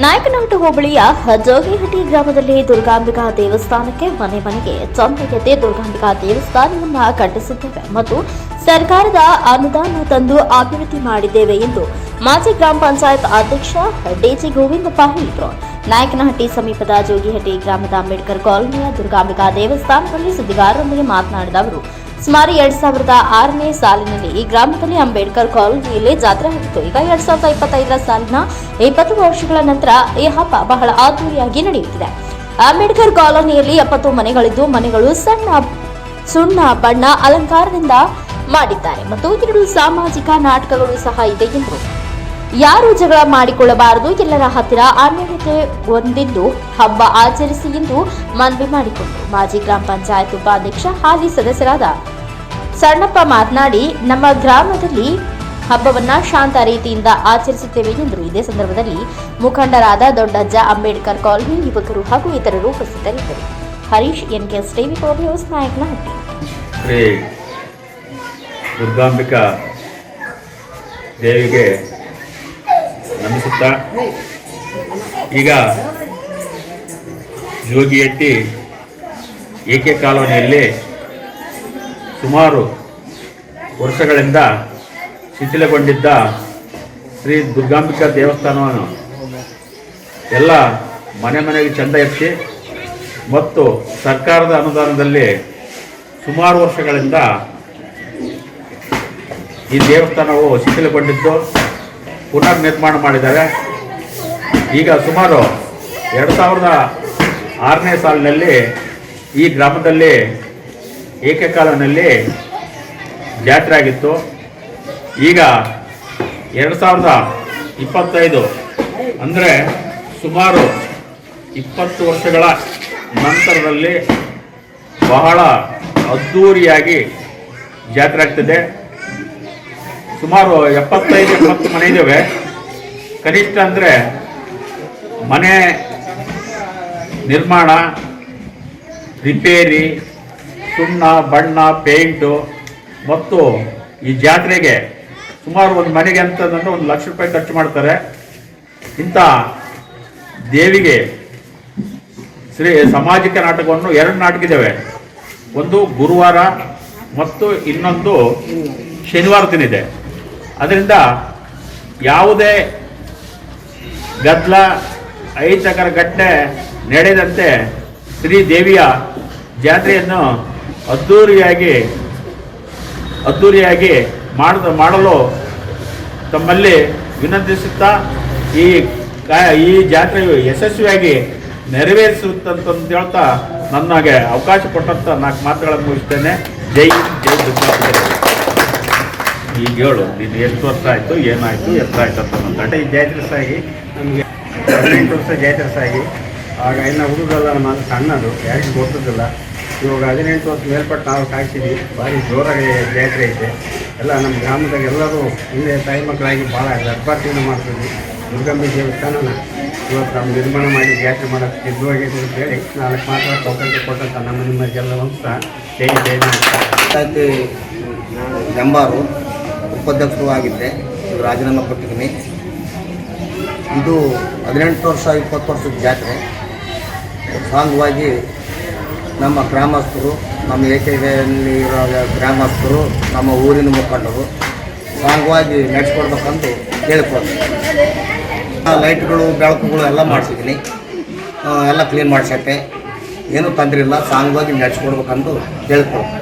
ನಾಯಕನಹಟ್ಟಿ ಹೋಬಳಿಯ ಜೋಗಿಹಟ್ಟಿ ಗ್ರಾಮದಲ್ಲಿ ದುರ್ಗಾಂಬಿಕಾ ದೇವಸ್ಥಾನಕ್ಕೆ ಮನೆ ಮನೆಗೆ ಚಂದಗೆದ್ದೆ ದುರ್ಗಾಂಬಿಕಾ ದೇವಸ್ಥಾನವನ್ನು ಕಟ್ಟಿಸಿದ್ದೇವೆ ಮತ್ತು ಸರ್ಕಾರದ ಅನುದಾನ ತಂದು ಅಭಿವೃದ್ಧಿ ಮಾಡಿದ್ದೇವೆ ಎಂದು ಮಾಜಿ ಗ್ರಾಮ ಪಂಚಾಯತ್ ಅಧ್ಯಕ್ಷ ಡಿಜಿ ಗೋವಿಂದಪ್ಪ ಹೇಳಿದರು. ನಾಯಕನಹಟ್ಟಿ ಸಮೀಪದ ಜೋಗಿಹಟ್ಟಿ ಗ್ರಾಮದ ಅಂಬೇಡ್ಕರ್ ಕಾಲೋನಿಯ ದುರ್ಗಾಂಬಿಕಾ ದೇವಸ್ಥಾನದಲ್ಲಿ ಸುದ್ದಿಗಾರರೊಂದಿಗೆ ಮಾತನಾಡಿದ ಅವರು ಸುಮಾರು ಎರಡ್ ಸಾವಿರದ ಆರನೇ ಸಾಲಿನಲ್ಲಿ ಈ ಗ್ರಾಮದಲ್ಲಿ ಅಂಬೇಡ್ಕರ್ ಕಾಲೋನಿಯಲ್ಲಿ ಜಾತ್ರೆ ಆಗಿತ್ತು ಈಗ ಎರಡ್ ಸಾವಿರದ ಇಪ್ಪತ್ತೈದರ ಸಾಲಿನ ಇಪ್ಪತ್ತು ವರ್ಷಗಳ ನಂತರ ಈ ಹಬ್ಬ ಬಹಳ ಅದ್ದೂರಿಯಾಗಿ ನಡೆಯುತ್ತಿದೆ. ಅಂಬೇಡ್ಕರ್ ಕಾಲೋನಿಯಲ್ಲಿ ಎಪ್ಪತ್ತು ಮನೆಗಳಿದ್ದು, ಮನೆಗಳು ಸಣ್ಣ, ಸುಣ್ಣ ಬಣ್ಣ ಅಲಂಕಾರದಿಂದ ಮಾಡಿದ್ದಾರೆ. ಮತ್ತು ಎರಡು ಸಾಮಾಜಿಕ ನಾಟಕಗಳು ಸಹ ಇದೆ ಎಂದರು. ಯಾರು ಜಗಳ ಮಾಡಿಕೊಳ್ಳಬಾರದು. ಎಲ್ಲರ ಹತ್ತಿರ ಅನ್ಯೋನ್ಯತೆ ಹೊಂದಿದ್ದು ಹಬ್ಬ ಆಚರಿಸಿ ಎಂದು ಮನವಿ ಮಾಡಿಕೊಂಡರು ಮಾಜಿ ಗ್ರಾಮ ಪಂಚಾಯತ್ ಉಪಾಧ್ಯಕ್ಷ, ಹಾಲಿ ಸದಸ್ಯರಾದ ಸಣ್ಣಪ್ಪ ಮಾತನಾಡಿ, ನಮ್ಮ ಗ್ರಾಮದಲ್ಲಿ ಹಬ್ಬವನ್ನ ಶಾಂತ ರೀತಿಯಿಂದ ಆಚರಿಸುತ್ತೇವೆ ಎಂದರು. ಇದೇ ಸಂದರ್ಭದಲ್ಲಿ ಮುಖಂಡರಾದ ದೊಡ್ಡಜ್ಜ ಅಂಬೇಡ್ಕರ್ ಕಾಲನಿ, ಯುವಕರು ಹಾಗೂ ಇತರರು ಉಪಸ್ಥಿತರಿದ್ದರು. Harish N TV news, Nayakanahatti. Shri Durgambika ದೇವಿಗೆ ನಮಿಸುತ್ತಾ ಈಗ ಜೋಗಿಯಟ್ಟಿ ಏಕೆ ಕಾಲೋನಿಯಲ್ಲಿ ಸುಮಾರು ವರ್ಷಗಳಿಂದ ಶಿಥಿಲಗೊಂಡಿದ್ದ ಶ್ರೀ ದುರ್ಗಾಂಬಿಕಾ ದೇವಸ್ಥಾನವನ್ನು ಎಲ್ಲ ಮನೆ ಮನೆಗೆ ಚಂದ ಎತ್ತಿ ಮತ್ತು ಸರ್ಕಾರದ ಅನುದಾನದಲ್ಲಿ ಸುಮಾರು ವರ್ಷಗಳಿಂದ ಈ ದೇವಸ್ಥಾನವು ಶಿಥಿಲಗೊಂಡಿದ್ದು. ಪುನರ್ ನಿರ್ಮಾಣ ಮಾಡಿದ್ದಾರೆ. ಈಗ ಸುಮಾರು ಎರಡು ಸಾವಿರದ ಆರನೇ ಸಾಲಿನಲ್ಲಿ ಈ ಗ್ರಾಮದಲ್ಲಿ ಏಕಕಾಲನಲ್ಲಿ ಜಾತ್ರೆ ಆಗಿತ್ತು. ಈಗ ಎರಡು ಸಾವಿರದ ಇಪ್ಪತ್ತೈದು ಅಂದರೆ ಸುಮಾರು ಇಪ್ಪತ್ತು ವರ್ಷಗಳ ನಂತರದಲ್ಲಿ ಬಹಳ ಅದ್ಧೂರಿಯಾಗಿ ಜಾತ್ರೆ ಆಗ್ತದೆ. ಸುಮಾರು ಎಪ್ಪತ್ತೈದು, ಎಪ್ಪತ್ತು ಮನೆ ಇದ್ದಾವೆ ಕನಿಷ್ಠ ಅಂದರೆ ಮನೆ ನಿರ್ಮಾಣ, ರಿಪೇರಿ, ಸುಣ್ಣ, ಬಣ್ಣ, ಪೇಂಟು, ಮತ್ತು ಈ ಜಾತ್ರೆಗೆ ಸುಮಾರು ಒಂದು ಮನೆಗೆ ಅಂತಂದ್ರೆ ಒಂದು ಲಕ್ಷ ರೂಪಾಯಿ ಖರ್ಚು ಮಾಡ್ತಾರೆ. ಇಂಥ ದೇವಿಗೆ ಶ್ರೀ ಸಾಮಾಜಿಕ ನಾಟಕವನ್ನು ಎರಡು ನಾಟಕ ಇದ್ದಾವೆ ಒಂದು ಗುರುವಾರ ಮತ್ತು ಇನ್ನೊಂದು ಶನಿವಾರ ದಿನ ಇದೆ. ಅದರಿಂದ ಯಾವುದೇ ಗದ್ದಲ, ಅಹಿತಕರ ಘಟನೆ ನಡೆದಂತೆ ಶ್ರೀ ದೇವಿಯ ಜಾತ್ರೆಯನ್ನು ಅದ್ಧೂರಿಯಾಗಿ ಅದ್ಧೂರಿಯಾಗಿ ಮಾಡ, ಮಾಡಲು ತಮ್ಮಲ್ಲಿ ವಿನಂತಿಸುತ್ತಾ ಈ ಈ ಜಾತ್ರೆಯು ಯಶಸ್ವಿಯಾಗಿ ನೆರವೇರಿಸುತ್ತಂತಂದು ಹೇಳ್ತಾ ನನಗೆ ಅವಕಾಶ ಕೊಟ್ಟಂತ ನಾಲ್ಕು ಮಾತುಗಳನ್ನು ಮುಗಿಸ್ತೇನೆ. ಜೈ ಜೈ ದುರ್ಗಾಪುರ ಈಗ ಹೇಳು, ನೀನು ಎಷ್ಟು ವರ್ಷ ಆಯಿತು, ಏನಾಯಿತು ಎಷ್ಟಾಯ್ತು ಅಂತ ಗಂಟೆ ಈ ಜಾತ್ರೆ ಸಾಗಿ, ನಮಗೆ ಹದಿನೆಂಟು ವರ್ಷ ಜಾತ್ರೆ ಸಾಗಿ. ಆಗ ಇನ್ನು ಹುಡುಗರೆಲ್ಲ ನಮ್ಮ ಸಣ್ಣದು, ಯಾರಿಗೂ ಗೊತ್ತಿದ್ದಿಲ್ಲ. ಇವಾಗ ಹದಿನೆಂಟು ವರ್ಷ ಮೇಲ್ಪಟ್ಟು ನಾವು ಕಾಯಿಸಿದ್ವಿ ಭಾರಿ ಜೋರಾಗಿ ಜಾತ್ರೆ ಐತೆ ಎಲ್ಲ ನಮ್ಮ ಗ್ರಾಮದಾಗ ಎಲ್ಲರೂ ಹಿಂದೆ ತಾಯಿ ಮಕ್ಕಳಾಗಿ ಭಾಳ ಗರ್ಭಾರ್ಥಿನ ಮಾಡ್ತೀವಿ ದುರ್ಗಂಬಿ ದೇವಸ್ಥಾನನ ಇವತ್ತು ನಮ್ಮ ನಿರ್ಮಾಣ ಮಾಡಿ ಜಾತ್ರೆ ಮಾಡೋಕ್ಕೆ ಸಿದ್ಧವಾಗಿದೆ ಅಂತ ಹೇಳಿ ನಾಲ್ಕು ಮಾತ್ರ ಅವಕಾಶ ಕೊಟ್ಟಂತ. ನಮ್ಮ ನಿಮ್ಮರಿಗೆಲ್ಲ ವಂಶ ಜೈ ಜೈ ನಮಸ್ಕಾರ. ಉಪಾಧ್ಯಕ್ಷರು ಆಗಿದ್ದೆ ರಾಜೀನಾಮೆ ಕೊಟ್ಟಿದ್ದೀನಿ. ಇದು ಹದಿನೆಂಟು ವರ್ಷ, ಇಪ್ಪತ್ತು ವರ್ಷದ ಜಾತ್ರೆ. ಸಾಂಗವಾಗಿ ನಮ್ಮ ಗ್ರಾಮಸ್ಥರು, ನಮ್ಮ ಏಕೆಯಲ್ಲಿ ಇರೋ ಗ್ರಾಮಸ್ಥರು, ನಮ್ಮ ಊರಿನ ಮುಖಂಡರು ಸಾಂಗವಾಗಿ ನಡೆಸ್ಕೊಡ್ಬೇಕಂತ ಕೇಳಿಕೊಡ್ತೀನಿ ಲೈಟ್ಗಳು, ಬೆಳಕುಗಳು ಎಲ್ಲ ಮಾಡಿಸಿದ್ದೀನಿ. ಎಲ್ಲ ಕ್ಲೀನ್ ಮಾಡಿಸತ್ತೆ ಏನೂ ತೊಂದರೆ ಇಲ್ಲ. ಸಾಂಗವಾಗಿ ನಡೆಸ್ಕೊಡ್ಬೇಕಂತ ಹೇಳ್ಕೊಡ್ತೀನಿ